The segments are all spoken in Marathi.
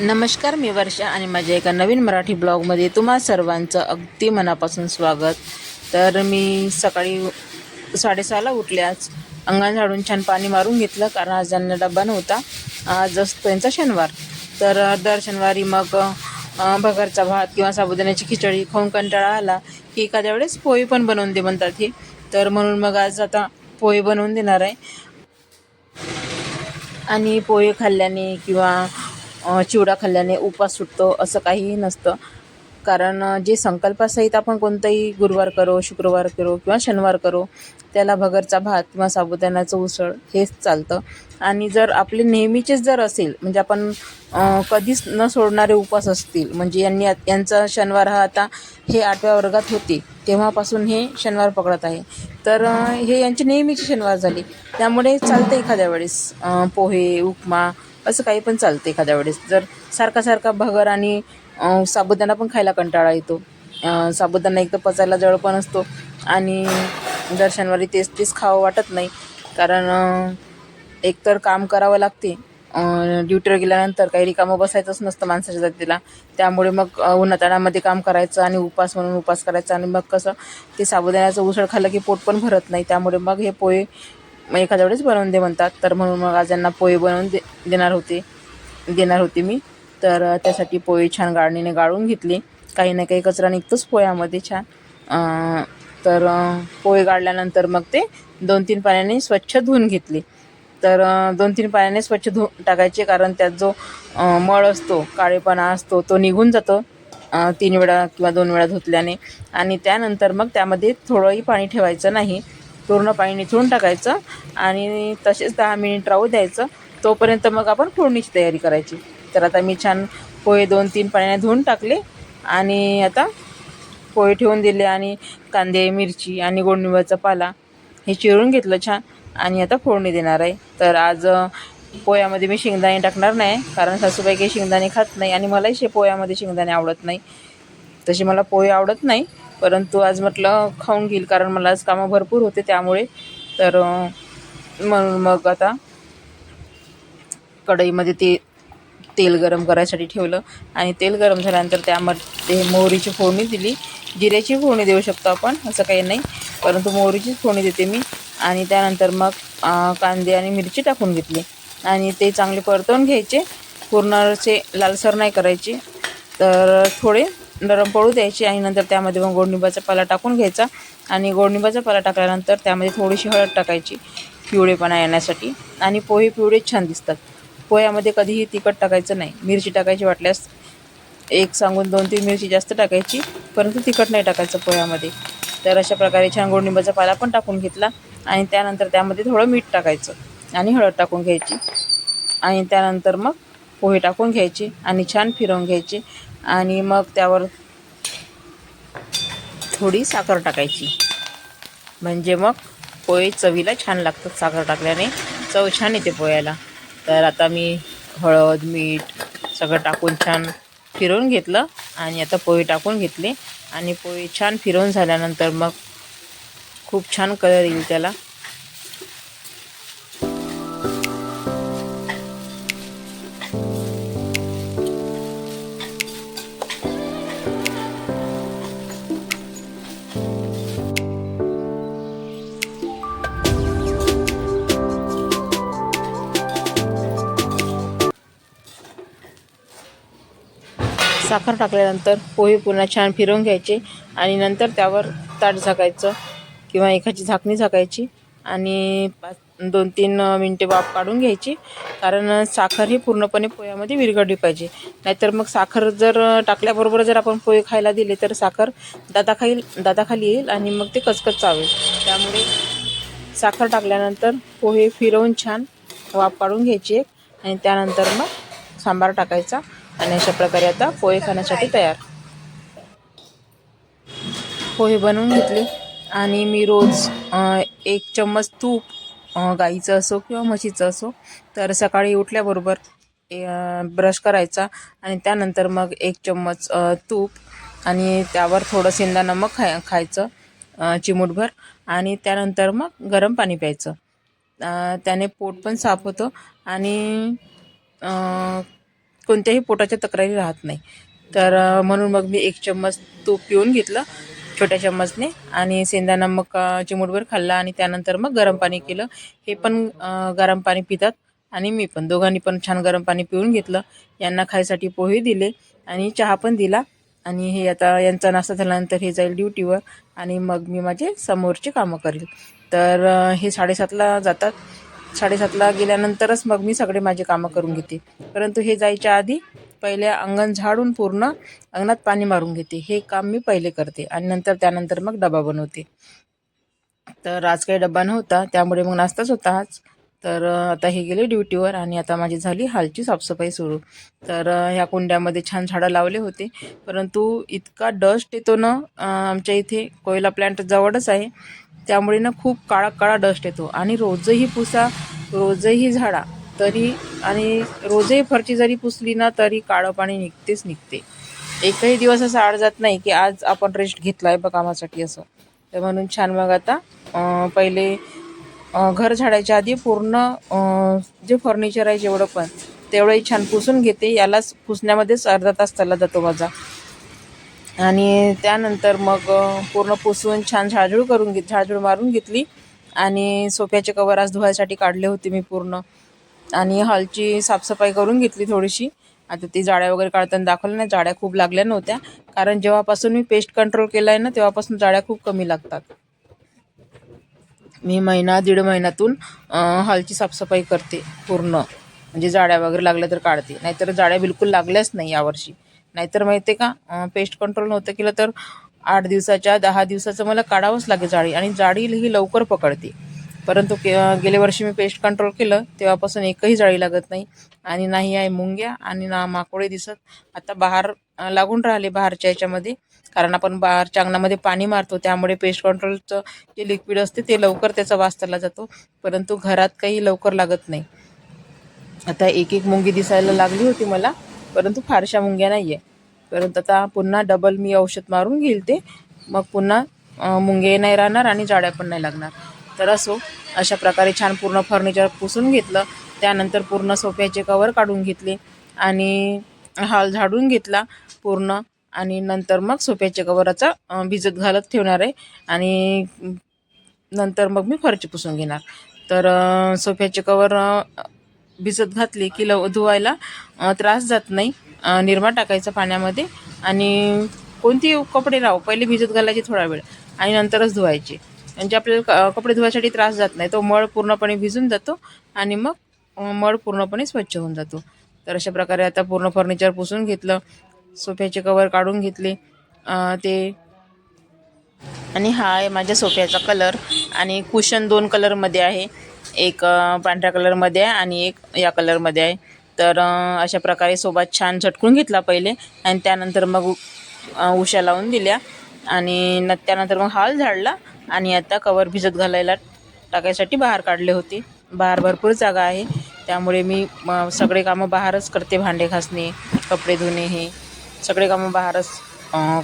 नमस्कार मी वर्षा आणि माझ्या एका नवीन मराठी ब्लॉगमध्ये तुम्हा सर्वांचं अगदी मनापासून स्वागत. तर मी सकाळी साडेसहाला उठल्याच अंगण झाडून छान पाणी मारून घेतलं कारण आज त्यांना डब्बा नव्हता आज त्यांचा शनिवार. तर दर शनिवारी मग भगरचा भात किंवा साबुदाण्याची खिचडी खाऊन कंटाळा आला की एखाद्या वेळेस पोळी पण बनवून दे म्हणतात हे. तर म्हणून मग आज आता पोहे बनवून देणार आहे. आणि पोहे खाल्ल्याने किंवा चिवडा खाल्ल्याने उपास सुटतो असं काहीही नसतं. कारण जे संकल्पासहित आपण कोणताही गुरुवार करो शुक्रवार करो किंवा शनिवार करो त्याला भगरचा भात किंवा साबुदाण्याचं उसळ हेच चालतं. आणि जर आपले नेहमीचेच जर असेल म्हणजे आपण कधीच न सोडणारे उपास असतील म्हणजे यांनी यांचा शनिवार हा आता हे आठव्या वर्गात होते तेव्हापासून हे शनिवार पकडत आहे. तर हे यांचे नेहमीचे शनिवार झाले. त्यामुळे चालतं एखाद्या वेळेस पोहे उपमा असं काही पण चालतं एखाद्या वेळेस. जर सारखा सारखा भगर आणि साबुदाणा पण खायला कंटाळा येतो. साबुदाणा एक तर पचायला जवळ पण असतो आणि दर शनिवारी तेच तेच खावं वाटत नाही. कारण एकतर काम करावं लागते. ड्युटीवर गेल्यानंतर काही रिकामं बसायचंच नसतं माणसाच्या जातीला. त्यामुळे मग उन्हातळामध्ये काम करायचं आणि उपास म्हणून उपास करायचा आणि मग कसं ते साबुदाण्याचं उसळ खाल्लं की पोट पण भरत नाही. त्यामुळे मग हे पोहे मग एखाद्या वेळेस बनवून दे म्हणतात. तर म्हणून मग आज यांना पोहे बनवून दे देणार होते. देणार होते मी. तर त्यासाठी पोहे छान गाळणीने गाळून घेतले. काही ना काही कचरा निघतोच पोह्यामध्ये छान. तर पोहे गाळल्यानंतर मग ते दोन तीन पाण्याने स्वच्छ धुवून घेतले. तर दोन तीन पाण्याने स्वच्छ धु टाकायचे. कारण त्यात जो मळ असतो काळेपणा असतो तो निघून जातो. तीन वेळा किंवा दोन वेळा धुतल्याने. आणि त्यानंतर मग त्यामध्ये थोडंही पाणी ठेवायचं नाही. पूर्ण पाणी निचळून टाकायचं आणि तसेच दहा मिनिट राहू द्यायचं. तोपर्यंत मग आपण फोडणीची तयारी करायची. तर आता मी छान पोहे दोन तीन पाण्याने धुवून टाकले आणि आता पोहे ठेवून दिले आणि कांदे मिरची आणि गोडनिंबाचा पाला हे चिरून घेतलं छान आणि आता फोडणी देणार आहे. तर आज पोह्यामध्ये मी शेंगदाणे टाकणार नाही कारण सासूबाई काही शेंगदाणे खात नाही आणि मलाही शे पोह्यामध्ये शेंगदाणे आवडत नाही. तसे मला पोहे आवडत नाही. परंतु आज म्हटलं खाऊन घेईल कारण मला आज कामं भरपूर होते त्यामुळे. तर म्हणून मग आता कढईमध्ये ते तेल गरम करायसाठी ठेवलं आणि तेल गरम झाल्यानंतर त्यामध्ये मोहरीची फोडणी दिली. जिऱ्याची फोडणी देऊ शकतो आपण असं काही नाही. परंतु मोहरीचीच फोडणी देते मी आणि त्यानंतर मग कांदे आणि मिरची टाकून घेतली. आणि ते चांगले परतवून घ्यायचे. पूर्ण असे लालसर नाही करायचे. तर थोडे नरम पडू द्यायची आणि नंतर त्यामध्ये मग गोडनिंबाचा पाला टाकून घ्यायचा आणि गोडनिंबाचा पाला टाकल्यानंतर त्यामध्ये थोडीशी हळद टाकायची पिवळेपणा येण्यासाठी. आणि पोहे पिवळे छान दिसतात. पोह्यामध्ये कधीही तिखट टाकायचं नाही. मिरची टाकायची वाटल्यास एक सांगून दोन तीन मिरची जास्त टाकायची परंतु तिखट नाही टाकायचं पोह्यामध्ये. तर अशा प्रकारे छान गोडनिंबाचा पाला पण टाकून घेतला आणि त्यानंतर त्यामध्ये थोडं मीठ टाकायचं आणि हळद टाकून घ्यायची. आणि त्यानंतर मग पोहे टाकून घ्यायचे आणि छान फिरवून घ्यायचे. आणि मग त्यावर थोडी साखर टाकायची. म्हणजे मग पोहे चवीला छान लागतात साखर टाकल्याने. चव छान येते पोह्याला. तर आता मी हळद मीठ सगळं टाकून छान फिरवून घेतलं आणि आता पोहे टाकून घेतले. आणि पोहे छान फिरवून झाल्यानंतर मग खूप छान कलर येईल त्याला. साखर टाकल्यानंतर पोहे पुन्हा छान फिरवून घ्यायचे आणि नंतर त्यावर ताट झाकायचं किंवा एखादी झाकणी झाकायची आणि पाच दोन तीन मिनटे वाफ काढून घ्यायची. कारण साखर ही पूर्णपणे पोह्यामध्ये विरघळली पाहिजे. नाहीतर मग साखर जर टाकल्याबरोबर जर आपण पोहे खायला दिले तर साखर दाताखाईल दाताखाली येईल आणि मग ते कचकच चावेल त्यामुळे साखर टाकल्यानंतर पोहे फिरवून छान वाफ काढून घ्यायची एक आणि त्यानंतर मग सांबार टाकायचा. आणि अशा प्रकारे आता पोहे खाण्यासाठी तयार. पोहे बनवून घेतले. आणि मी रोज एक चम्मच तूप गाईचं असो किंवा म्हशीचं असो तर सकाळी उठल्याबरोबर ब्रश करायचा. आणि त्यानंतर मग एक चम्मच तूप आणि त्यावर थोडं सेंदा नमक खाय खायचं चिमूटभर. आणि त्यानंतर मग गरम पाणी प्यायचं. त्याने पोट पण साफ होतं. आणि कोणत्याही पोटाच्या तक्रारी राहत नाही. तर म्हणून मग मी एक चम्मच तूप पिऊन घेतलं छोट्या चम्मचने आणि सेंदा मग अ, चिमूटभर खाल्ला आणि त्यानंतर मग गरम पाणी केलं. हे पण गरम पाणी पितात आणि मी पण. दोघांनी पण छान गरम पाणी पिऊन घेतलं. यांना खायसाठी पोहे दिले आणि चहा पण दिला. आणि हे आता यांचा नाश्ता झाल्यानंतर हे जाईल ड्युटीवर आणि मग मी माझे समोरचे कामं करेल. तर हे साडेसातला जातात. साडेसातला गेल्यानंतरच मग मी सगळे माझे कामं करून घेते. परंतु हे जायच्या आधी पहिले अंगण झाडून पूर्ण अंगणात पाणी मारून घेते. हे काम मी पहिले करते आणि नंतर त्यानंतर मग डबा बनवते. तर आज काही डबा नव्हता त्यामुळे मग नाश्ताच होता आज. तर आता हे गेले ड्युटीवर आणि आता माझी झाली हालची साफसफाई सुरू. तर ह्या कुंड्यामध्ये छान झाडं लावले होते. परंतु इतका डस्ट येतो ना आमच्या इथे कोयला प्लॅन्ट जवळच आहे. त्यामुळे ना खूप काळा काळा डस्ट येतो. आणि रोजही पुसा रोजही झाडा तरी आणि रोजही फरची जरी पुसली ना तरी काळं पाणी निघतेच निघते. एकही दिवस असा आड जात नाही की आज आपण रेस्ट घेतला आहे बा कामासाठी असं. तर म्हणून छान मग आता पहिले घर झाडायच्या आधी पूर्ण जे फर्निचर आहे जेवढं पण तेवढंही छान पुसून घेते. यालाच पुसण्यामध्येच अर्धा तास चालला जातो माझा. आणि त्यानंतर मग पूर्ण पुसून छान झाडझूड करून घेत झाडझूड मारून घेतली. आणि सोफ्याचे कवर आज धुवायसाठी काढले होते मी पूर्ण. आणि हॉलची साफसफाई करून घेतली थोडीशी. आता ती जाळ्या वगैरे काढताना दाखवलं नाही जाळ्या खूप लागल्या नव्हत्या. कारण जेव्हापासून मी पेस्ट कंट्रोल केला आहे ना तेव्हापासून जाळ्या खूप कमी लागतात. मी महिना दीड महिन्यातून हॉलची साफसफाई करते पूर्ण. म्हणजे जाळ्या वगैरे लागल्या तर काढते. नाहीतर जाळ्या बिलकुल लागल्याच नाही यावर्षी. नाहीतर माहिती आहे का पेस्ट कंट्रोल नव्हतं केलं तर आठ दिवसाच्या दहा दिवसाचं मला काढावंच लागेल जाळी आणि जाळी ही लवकर पकडते. परंतु के गेल्या वर्षी मी पेस्ट कंट्रोल केलं तेव्हापासून एकही जाळी लागत नाही. आणि नाही आहे मुंग्या आणि ना माकोळे दिसत. आता बहार लागून राहिले बहारच्या याच्यामध्ये. कारण आपण बहारच्या अंगणामध्ये पाणी मारतो त्यामुळे पेस्ट कंट्रोलचं जे लिक्विड असते ते लवकर त्याचा वास चालला जातो. परंतु घरात काही लवकर लागत नाही. आता एक एक मुंगी दिसायला लागली होती मला. परंतु फारशा मुंग्या नाही आहे परंतु आता पुन्हा डबल मी औषध मारून घेईल ते. मग पुन्हा मुंगे नाही राहणार आणि जाड्या पण नाही लागणार. तर असो अशा प्रकारे छान पूर्ण फर्निचर पुसून घेतलं. त्यानंतर पूर्ण सोफ्याचे कवर काढून घेतले. आणि हॉल झाडून घेतला पूर्ण. आणि नंतर मग सोफ्याच्या कवराचा भिजत घालत ठेवणार आहे. आणि नंतर मग मी फरची पुसून घेणार. तर सोफ्याचे कवर भिजत घातली की लव धुवायला त्रास जात नाही. निरमा टाकायचा पाण्यामध्ये आणि कोणती कपडे राहो पहिले भिजत घालायचे थोडा वेळ आणि नंतरच धुवायचे. म्हणजे आपल्याला क- कपडे धुवायसाठी त्रास जात नाही. तो मळ पूर्णपणे भिजून जातो आणि मग मळ पूर्णपणे स्वच्छ होऊन जातो. तर अशा प्रकारे आता पूर्ण फर्निचर पुसून घेतलं सोफ्याचे कवर काढून घेतले ते. आणि हा आहे माझ्या सोफ्याचा कलर आणि कुशन दोन कलरमध्ये आहे. एक पांढऱ्या कलरमध्ये आहे आणि एक या कलरमध्ये आहे. तर अशा प्रकारे सोबत छान झटकून घेतला पहिले आणि त्यानंतर मग उशा लावून दिल्या आणि न त्यानंतर मग हाल झाडला आणि आता कवर भिजत घालायला टाकायसाठी बाहेर काढले होते. बाहेर भरपूर जागा आहे. त्यामुळे मी सगळे कामं बाहेरच करते. भांडे घासणे कपडे धुणे हे सगळे कामं बाहेरच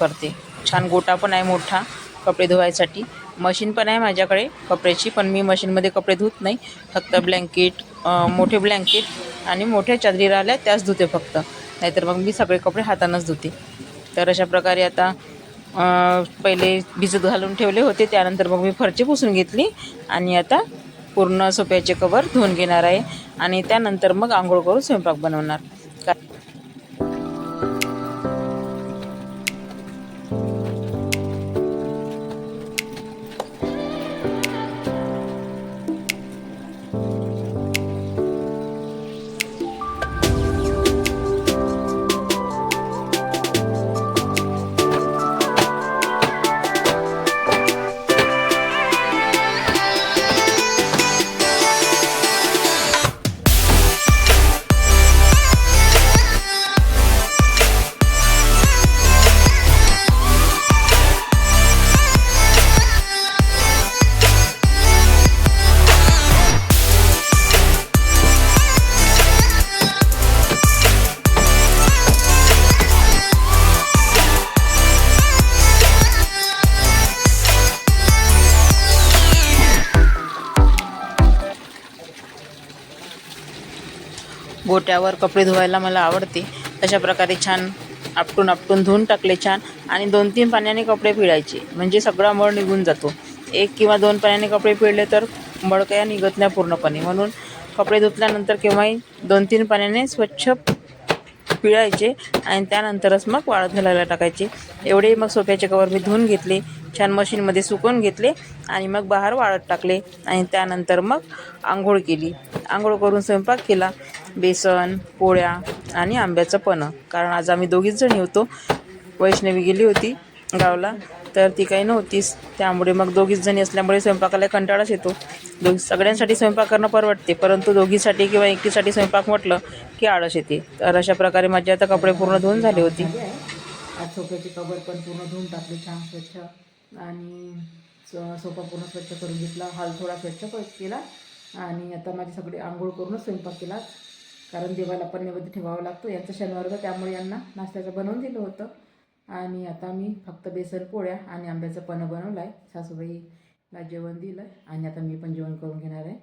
करते. छान गोटा पण आहे मोठा कपडे धुवायसाठी. मशीन पण आहे माझ्याकडे कपड्याची पण मी मशीनमध्ये कपडे धुत नाही. फक्त ब्लँकेट मोठे ब्लँकेट आणि मोठ्या चादरी राहिल्या त्याच धुते फक्त. नाहीतर मग मी सगळे कपडे हातानंच धुते. तर अशा प्रकारे आता पहिले भिजत घालून ठेवले होते त्यानंतर मग मी फरची पुसून घेतली आणि आता पूर्ण सोप्याचे कवर धुवून घेणार आहे. आणि त्यानंतर मग आंघोळ करून स्वयंपाक बनवणार. गोट्यावर कपडे धुवायला मला आवडते. अशा प्रकारे छान आपटून आपटून धुवून टाकले छान आणि दोन तीन पाण्याने कपडे पिळायचे. म्हणजे सगळा मळ निघून जातो. एक किंवा दोन पाण्याने कपडे पिळले तर मळकया निघत नाही पूर्णपणे. म्हणून कपडे धुतल्यानंतर केव्हाही दोन तीन पाण्याने स्वच्छ पिळायचे आणि त्यानंतरच मग वाळत घालायला टाकायचे. एवढे मग सोफ्याचे कवर मी धुवून घेतले. छान मशीनमध्ये सुकवून घेतले आणि मग बाहेर वाळत टाकले आणि त्यानंतर मग आंघोळ केली. आंघोळ करून स्वयंपाक केला बेसन पोळ्या आणि आंब्याचं पणं. कारण आज आम्ही दोघीच जणी होतो. वैष्णवी गेली होती गावला तर ती काही नव्हतीच. त्यामुळे मग दोघीच जणी असल्यामुळे स्वयंपाकाला कंटाळाच येतो. दोघी सगळ्यांसाठी स्वयंपाक करणं परवडते परंतु दोघीसाठी किंवा एकटीसाठी स्वयंपाक म्हटलं की आळस येते. तर अशा प्रकारे माझे आता कपडे पूर्ण धुवून झाले होते. आज सोफ्याचे पण पूर्ण धुवून टाकली छान स्वच्छ. आणि सो- सोफा पूर्ण स्वच्छ करून घेतला. हॉल थोडा स्वच्छ केला. आणि आता माझे सगळे आंघोळ करूनच स्वयंपाक केला. कारण देवाला पण नैवेद्य ठेवावा लागतो. यांचा शनिवार होता त्यामुळे यांना नाश्त्याचं बनवून दिलं होतं. आणि आता मी फक्त बेसन पोळ्या आणि आंब्याचं पणं बनवलं आहे सासूबाईला जेवण दिलं आणि आता मी पण जेवण करून घेणार आहे.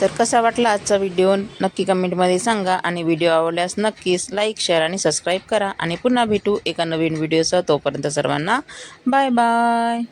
तर कसा वाटला आजचा व्हिडिओ? नक्की कमेंटमध्ये सांगा. आणि व्हिडिओ आवडल्यास नक्कीच लाईक शेअर आणि सबस्क्राईब करा. आणि पुन्हा भेटू एका नवीन व्हिडिओसह. तोपर्यंत सर्वांना बाय बाय